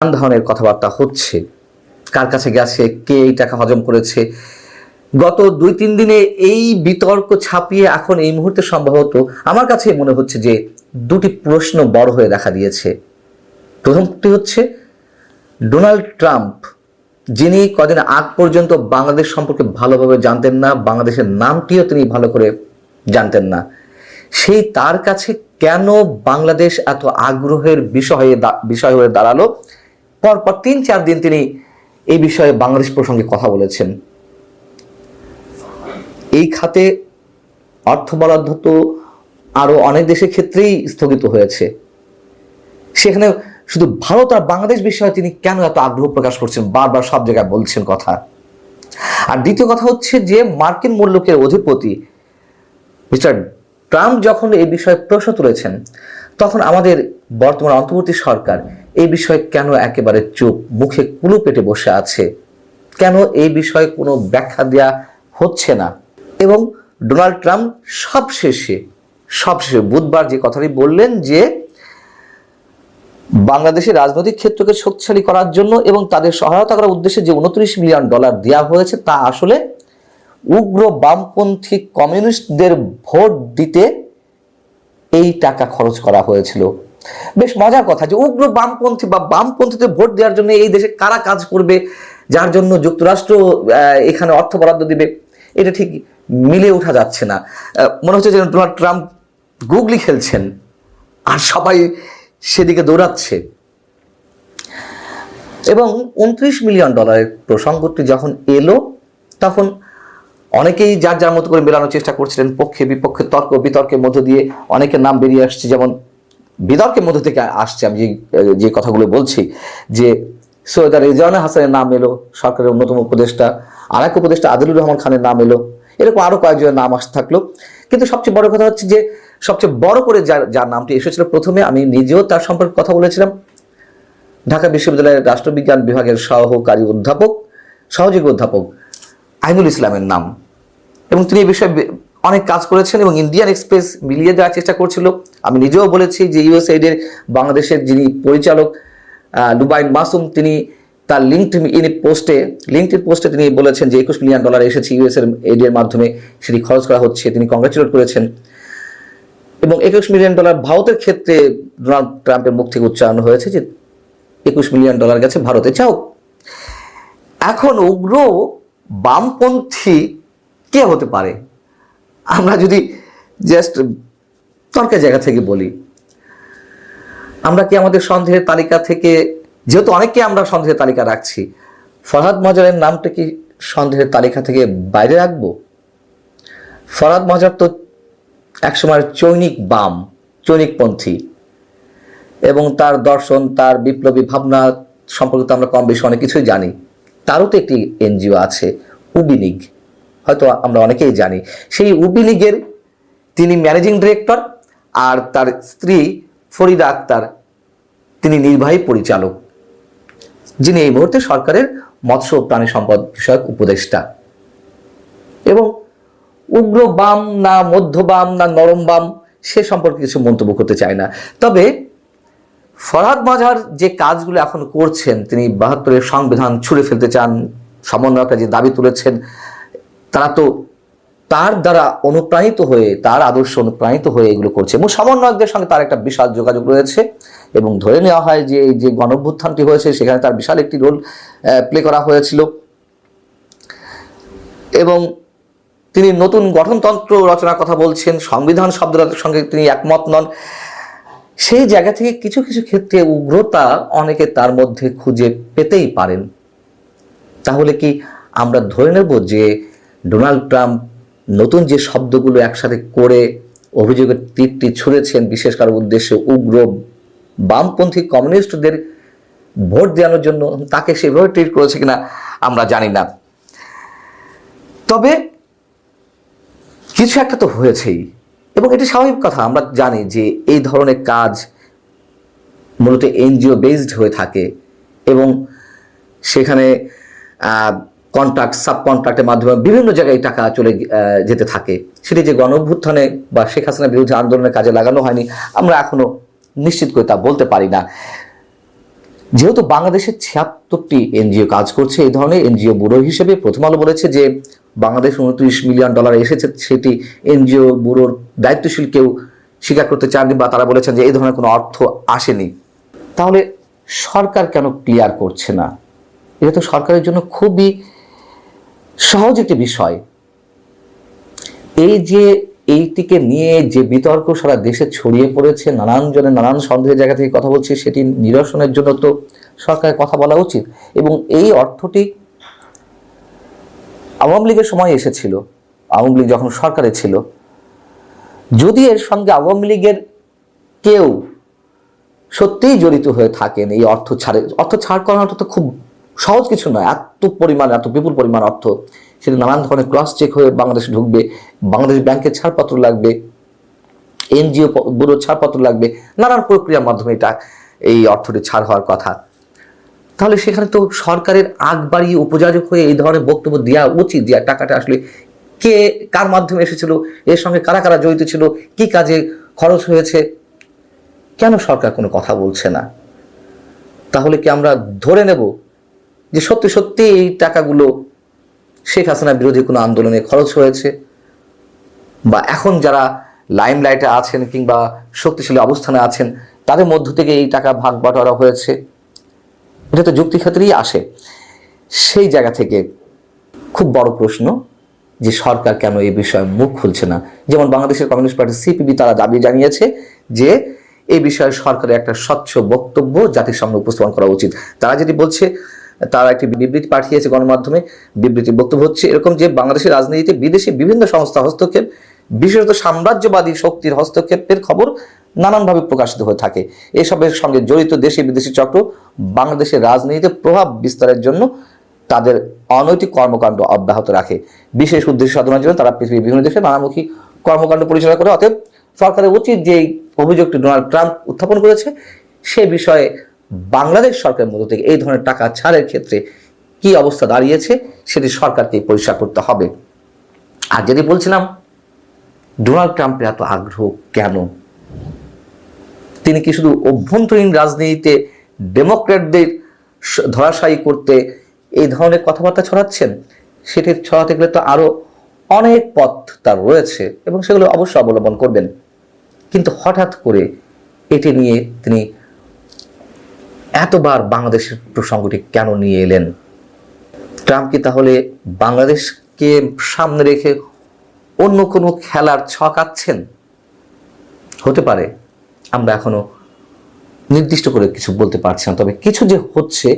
নানান ধরনের কথাবার্তা হচ্ছে। কার কাছে গেছে, কে এই টাকা হজম করেছে? গত দুই, তিন দিনে এই বিতর্ক ছাপিয়ে এখন এই মুহূর্তে সম্ভবত আমার কাছে মনে হচ্ছে যে দুটি প্রশ্ন বড় হয়ে দেখা দিয়েছে। প্রথমটি হচ্ছে, ডোনাল্ড ট্রাম্প, যিনি কদিন আগ পর্যন্ত বাংলাদেশ সম্পর্কে ভালোভাবে জানতেন না, বাংলাদেশের নামটিও তিনি ভালো করে জানতেন না, সেই তার কাছে কেন বাংলাদেশ এত আগ্রহের বিষয় বিষয় হয়ে দাঁড়াল? পরপর তিন, চার দিন তিনি এই বিষয়ে বাংলাদেশ প্রসঙ্গে কথা বলেছেন। এই খাতে অর্থ বরাদ্দ তো আরও অনেক দেশের ক্ষেত্রেই স্থগিত হয়েছে। সেখানে শুধু ভারত আর বাংলাদেশ বিষয়ে তিনি কেন এত আগ্রহ প্রকাশ করছেন? বারবার সব জায়গায় বলছেন কথা। আর দ্বিতীয় কথা হচ্ছে যে মার্কিন মূল্যকের অধিপতি মিস্টার ট্রাম্প যখন এই বিষয়ে প্রশ্ন তুলেছেন, তখন আমাদের বর্তমান অন্তর্বর্তী সরকার এই বিষয়ে কেন একেবারে চুপ? মুখে কুলু পেটে বসে আছে। কেন এই বিষয়ে কোনো ব্যাখ্যা দেওয়া হচ্ছে না? এবং ডোনাল্ড ট্রাম্প সবশেষে সবশেষে বুধবার যে কথাটি বললেন যে, বাংলাদেশের রাজনৈতিক ক্ষেত্রকে শক্তিশালী করার জন্য এবং তাদের সহায়তা করার উদ্দেশ্যে যে উনত্রিশ মিলিয়ন ডলার দেওয়া হয়েছে, তা আসলে উগ্র বামপন্থী কমিউনিস্টদের ভোট দিতে এই টাকা খরচ করা হয়েছিল। বেশ মজার কথা যে উগ্র বামপন্থী বা বামপন্থীদের ভোট দেওয়ার জন্য এই দেশে কারা কাজ করবে, যার জন্য যুক্তরাষ্ট্র এখানে অর্থ বরাদ্দ দিবে, এটা ঠিক মিলে ওঠা যাচ্ছে না। মনে হচ্ছে যে ডোনাল্ড ট্রাম্প গুগলি খেলছেন আর সবাই সেদিকে দৌড়াচ্ছে। এবং উনত্রিশ মিলিয়ন ডলারের প্রসঙ্গটি যখন এলো, তখন অনেকেই যার যার মতো করে মেলানোর চেষ্টা করছিলেন পক্ষে বিপক্ষে তর্ক বিতর্কের মধ্য দিয়ে অনেকের নাম বেরিয়ে আসছে, যেমন বিতর্কের মধ্যে থেকে আসছে, আমি যে যে কথাগুলো বলছি, যে সৈয়দ রেজানা হাসানের নাম এলো, সরকারের অন্যতম উপদেষ্টা আর এক উপদেষ্টা আদিলুর রহমান খানের নাম এলো, এরকম আরও কয়েকজনের নাম আসতে থাকল। কিন্তু সবচেয়ে বড় কথা হচ্ছে যে, সবচেয়ে বড় করে যার যার নামটি এসেছিল প্রথমে, আমি নিজেও তার সম্পর্কে কথা বলেছিলাম। ঢাকা বিশ্ববিদ্যালয়ের রাষ্ট্রবিজ্ঞান বিভাগের সহকারী অধ্যাপক, সহযোগী অধ্যাপক আইনুল ইসলামের নাম। এবং তিনি এই বিষয়ে অনেক কাজ করেছেন এবং ইন্ডিয়ান এক্সপ্রেস মিলিয়ে দেওয়ার চেষ্টা করছিল। আমি নিজেও বলেছি যে ইউএসএইডের বাংলাদেশের যিনি পরিচালক আহ, লুবাইন মাসুম তিনি তার লিঙ্কড ইন পোস্টে লিঙ্কড ইন পোস্টে তিনি বলেছেন যে একুশ মিলিয়ন ডলার এসেছে ইউএস এর এইডের মাধ্যমে সেটি খরচ করা হচ্ছে তিনি কংগ্রেচুলেট করেছেন। এবং একুশ মিলিয়ন ডলার ভারতের ক্ষেত্রে ডোনাল্ড ট্রাম্পের মুখ থেকে উচ্চারণ হয়েছে যে একুশ মিলিয়ন ডলার গেছে ভারতে চাও এখন উগ্র বামপন্থী কে হতে পারে? আমরা যদি জাস্ট তর্কের জায়গা থেকে বলি, আমরা কি আমাদের সন্দেহের তালিকা থেকে, যেহেতু অনেককে আমরা সন্দেহের তালিকা রাখছি, ফরহাদ মজারের নামটা কি সন্দেহের তালিকা থেকে বাইরে রাখব? ফরহাদ মজার তো একসময় চৈনিক বাম চৈনিকপন্থী এবং তার দর্শন, তার বিপ্লবী ভাবনা সম্পর্কে তো আমরা কম বেশি অনেক কিছুই জানি। তারও তো একটি এনজিও আছে উবি লীগ হয়তো আমরা অনেকেই জানি। সেই উবি লীগের তিনি ম্যানেজিং ডিরেক্টর আর তার স্ত্রী ফরিদা আক্তার, তিনি নির্বাহী পরিচালক, যিনি এই মুহূর্তে সরকারের মৎস্য প্রাণী সম্পদ বিষয়ক উপদেষ্টা। এবং উগ্র বাম না মধ্য বাম না নরম বাম, সে সম্পর্কে কিছু মন্তব্য করতে চায় না। তবে ফরহাদ মাঝার যে কাজগুলো এখন করছেন, তিনি বাহাত্তরের সংবিধান ছুঁড়ে ফেলতে চান, সমন্বয়করা যে দাবি তুলেছেন, তারা তো তার দ্বারা অনুপ্রাণিত হয়ে, তার আদর্শ অনুপ্রাণিত হয়ে এগুলো করছে। এবং সমন্বয়কদের সঙ্গে তার একটা বিশাল যোগাযোগ রয়েছে। এবং ধরে নেওয়া হয় যে, এই যে গণভ্যুত্থানটি হয়েছে, সেখানে তার বিশাল একটি রোল প্লে করা হয়েছিল। এবং তিনি নতুন গঠনতন্ত্র রচনার কথা বলছেন, সংবিধান শব্দটার সঙ্গে তিনি একমত নন। সেই জায়গা থেকে কিছু কিছু ক্ষেত্রে উগ্রতা অনেকে তার মধ্যে খুঁজে পেতেই পারেন। তাহলে কি আমরা ধরে নেব যে, ডোনাল্ড ট্রাম্প নতুন যে শব্দগুলো একসাথে করে অভিযোগের তীরটি ছুঁড়েছেন, বিশেষ কারও উদ্দেশ্যে উগ্র বামপন্থী কমিউনিস্টদের ভোট দেওয়ানোর জন্য তাকে সেভাবে ট্রিট করেছে কিনা আমরা জানি না। তবে কিছু একটা তো হয়েছেই এবং এটি স্বাভাবিক কথা, আমরা জানি যে এই ধরনের কাজ মূলত এনজিও বেসড হয়ে থাকে এবং সেখানে কন্ট্রাক্ট সাব কন্ট্রাক্টের মাধ্যমে বিভিন্ন জায়গায় টাকা চলে যেতে থাকে। সেটি যে গণ অভ্যুত্থানে বা শেখ হাসিনার বিরুদ্ধে আন্দোলনের কাজে লাগানো হয়নি, আমরা এখনও নিশ্চিত করে তা বলতে পারি না। যেহেতু বাংলাদেশের ছিয়াত্তরটি এনজিও কাজ করছে, এই ধরনের এনজিও ব্যুরো হিসেবে প্রথম আলো বলেছে যে বাংলাদেশ উনত্রিশ মিলিয়ন ডলার এসেছে, সেটি এনজিও ব্যুরোর দায়িত্বশীল কেউ স্বীকার করতে চাননি বা তারা বলেছেন যে এই ধরনের কোনো অর্থ আসেনি। তাহলে সরকার কেন ক্লিয়ার করছে না? এটা তো সরকারের জন্য খুবই সহজ একটি বিষয়। এই যে এইটিকে নিয়ে যে বিতর্ক সারা দেশে ছড়িয়ে পড়েছে, নানান জনের নানান সন্দেহের জায়গা থেকে কথা বলছে, সেটি নিরসনের জন্য তো সরকারের কথা বলা উচিত। এবং এই অর্থটি আওয়ামী লীগের সময় এসেছিল, আওয়ামী লীগ যখন সরকারে ছিল। যদি এর সঙ্গে আওয়ামী লীগের কেউ সত্যিই জড়িত হয়ে থাকেন, এই অর্থ ছাড়ে, অর্থ ছাড় করানোটা তো খুব সহজ কিছু নয়, এত পরিমাণ, এত বিপুল পরিমাণ অর্থ। সেটা নানান ধরনের ক্রস চেক হয়ে বাংলাদেশে ঢুকবে, বাংলাদেশ ব্যাংকের ছাড়পত্র লাগবে, এনজিও ব্যুরোর ছাড়পত্র লাগবে, নানান প্রক্রিয়ার মাধ্যমে এটা, এই অর্থটি ছাড় হওয়ার কথা। তাহলে সেখানে তো সরকারের আগ বাড়িয়ে উপযাজক হয়ে এই ধরনের বক্তব্য দেওয়া উচিত দেওয়া টাকাটা আসলে কে, কার মাধ্যমে এসেছিল, এর সঙ্গে কারা কারা জড়িত ছিল, কি কাজে খরচ হয়েছে, কেন সরকার কোনো কথা বলছে না? তাহলে কি আমরা ধরে নেব যে সত্যি সত্যি এই টাকাগুলো শেখ হাসিনা বিরোধী কোনো আন্দোলনে খরচ হয়েছে? বা এখন যারা লাইমলাইটে আছেন কিংবা শক্তিশালী অবস্থানে আছেন, তাদের মধ্য থেকে এই টাকা ভাগ বাটোয়ারা হয়েছে? এটা তো যুক্তি ক্ষেত্রেই আসে। সেই জায়গা থেকে খুব বড় প্রশ্ন যে সরকার কেন এই বিষয়ে মুখ খুলছে না? যেমন বাংলাদেশের কমিউনিস্ট পার্টি সিপিবি তারা দাবি জানিয়েছে যে এই বিষয়ে সরকারের একটা স্বচ্ছ বক্তব্য জাতির সামনে উপস্থাপন করা উচিত। তারা যেটি বলছে তারা একটি বিবৃতি পাঠিয়েছে গণমাধ্যমে। বিবৃতি বক্তব্য হচ্ছে এরকম যে, বাংলাদেশের রাজনীতিতে বিদেশি বিভিন্ন সংস্থা হস্তক্ষেপ, বিশেষত সাম্রাজ্যবাদী শক্তির হস্তক্ষেপের খবর নানানভাবে প্রকাশিত হয়ে থাকে। এসবের সঙ্গে জড়িত দেশি বিদেশি চক্র বাংলাদেশের রাজনীতিতে প্রভাব বিস্তারের জন্য তাদের অনৈতিক কর্মকাণ্ড অব্যাহত রাখে। বিশেষ উদ্দেশ্য সাধনার জন্য তারা পৃথিবীর বিভিন্ন দেশে নানামুখী কর্মকাণ্ড পরিচালনা করে। অতএব সরকারের উচিত যে অভিযোগটি ডোনাল্ড ট্রাম্প উত্থাপন করেছে, সে বিষয়ে বাংলাদেশ সরকারের মধ্য থেকে এই ধরনের টাকা ছাড়ের ক্ষেত্রে কি অবস্থা দাঁড়িয়েছে সেটি সরকারকে পরিষ্কার করতে হবে। আর যদি বলছিলাম, ডোনাল্ড ট্রাম্পের এত আগ্রহ কেন? তিনি কি শুধু অভ্যন্তরীণ রাজনীতিতে ডেমোক্র্যাটদের ধরাশায়ী করতে এই ধরনের কথাবার্তা ছড়াচ্ছেন? সেটি ছড়াতে গেলে তো আরও অনেক পথ তার রয়েছে এবং সেগুলো অবশ্যই অবলম্বন করবেন। কিন্তু হঠাৎ করে এটি নিয়ে তিনি এতবার বাংলাদেশের প্রসঙ্গটি কেন নিয়ে এলেন? ট্রাম্প কি তাহলে বাংলাদেশকে সামনে রেখে অন্য কোনো খেলার ছকাচ্ছেন হতে পারে। আমরা এখনও নির্দিষ্ট করে কিছু বলতে পারছি না, তবে কিছু যে হচ্ছে